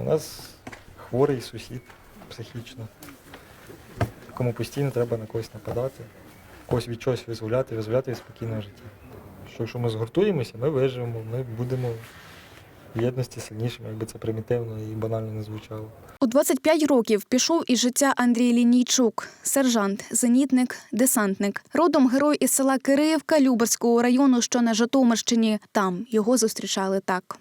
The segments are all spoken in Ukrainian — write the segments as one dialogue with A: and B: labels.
A: У нас хворий сусід психічно, якому постійно треба на когось нападати, когось від чогось визволяти, визволяти від спокійного життя. Що якщо ми згуртуємося, ми виживемо, ми будемо в єдності сильнішими, якби це примітивно і банально не звучало.
B: У 25 років пішов із життя Андрій Лінійчук, сержант, зенітник, десантник. Родом герой із села Кириївка Люберського району, що на Житомирщині. Там його зустрічали так.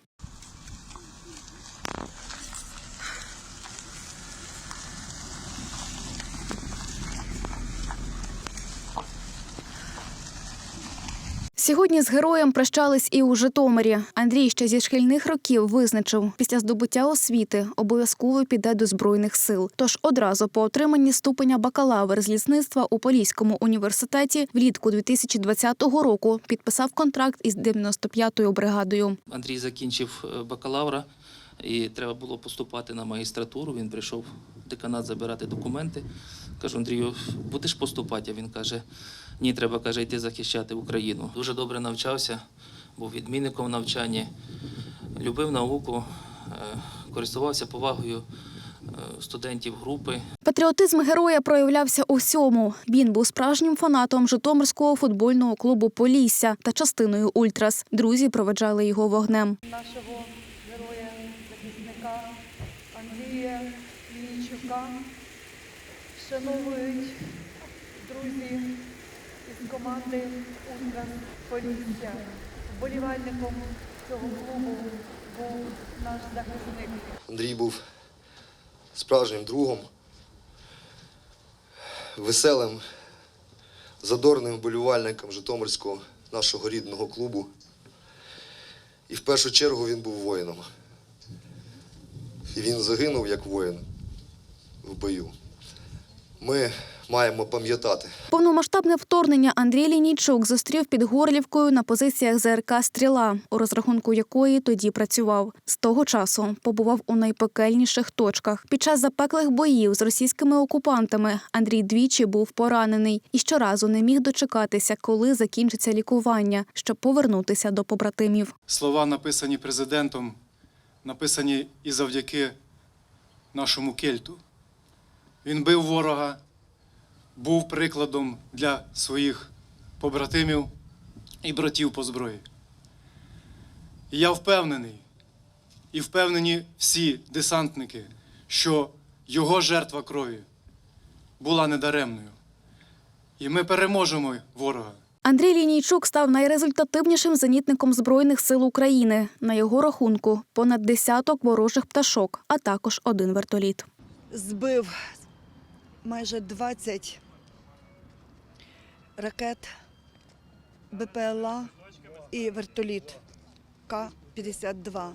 B: Сьогодні з героєм прощались і у Житомирі. Андрій ще зі шкільних років визначив, після здобуття освіти обов'язково піде до збройних сил. Тож одразу по отриманні ступеня бакалавр з лісництва у Поліському університеті влітку 2020 року підписав контракт із 95-ю бригадою.
C: Андрій закінчив е, бакалавра і треба було поступати на магістратуру. Він прийшов в деканат забирати документи. Кажу, Андрію, будеш поступати? Він каже: ні, треба каже, йти захищати Україну. Дуже добре навчався, був відмінником в навчанні, любив науку, е, користувався повагою е, студентів групи.
B: Патріотизм героя проявлявся у всьому. Він був справжнім фанатом Житомирського футбольного клубу Полісся та частиною Ультрас. Друзі проведжали його вогнем.
D: нашого героя, захисника Андрія Лінійчука шановують друзі із команди Ультрас Полісся. Вболівальником цього клубу був наш захисник.
E: Андрій був справжнім другом, веселим, задорним вболівальником Житомирського нашого рідного клубу. І в першу чергу він був воїном. І він загинув як воїн в бою. Ми маємо пам'ятати.
B: Повномасштабне вторгнення Андрій Лінійчук зустрів під Горлівкою на позиціях ЗРК Стріла, у розрахунку якої тоді працював. З того часу побував у найпекельніших точках. Під час запеклих боїв з російськими окупантами Андрій двічі був поранений і щоразу не міг дочекатися, коли закінчиться лікування, щоб повернутися до побратимів.
F: Слова, написані президентом, написані і завдяки нашому кельту. Він бив ворога, був прикладом для своїх побратимів і братів по зброї. І я впевнений, і впевнені всі десантники, що його жертва крові була недаремною. І ми переможемо ворога.
B: Андрій Лінійчук став найрезультативнішим зенітником Збройних сил України. На його рахунку понад десяток ворожих пташок, а також один вертоліт.
G: збив майже 20 ракет БПЛА і вертоліт К-52.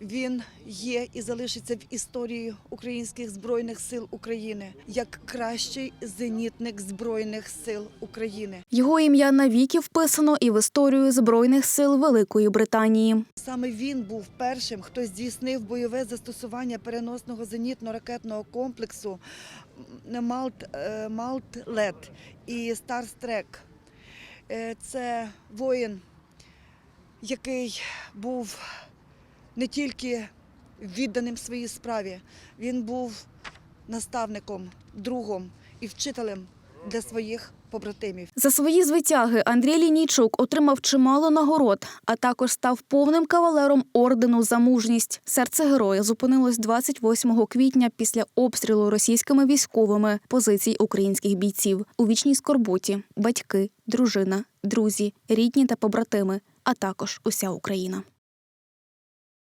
G: Він є і залишиться в історії українських збройних сил України як кращий зенітник збройних сил України.
B: Його ім'я навіки вписано і в історію Збройних сил Великої Британії.
G: Саме він був першим, хто здійснив бойове застосування переносного зенітно-ракетного комплексу м, Малт, е, Малт-Лет і Старстрек. Це воїн, який був не тільки відданим своїй справі, він був наставником, другом і вчителем для своїх побратимів.
B: За свої звитяги Андрій Лінійчук отримав чимало нагород, а також став повним кавалером ордену за мужність. Серце героя зупинилось 28 квітня після обстрілу російськими військовими позицій українських бійців у вічній скорботі, батьки, дружина, друзі, рідні та побратими, а також уся Україна.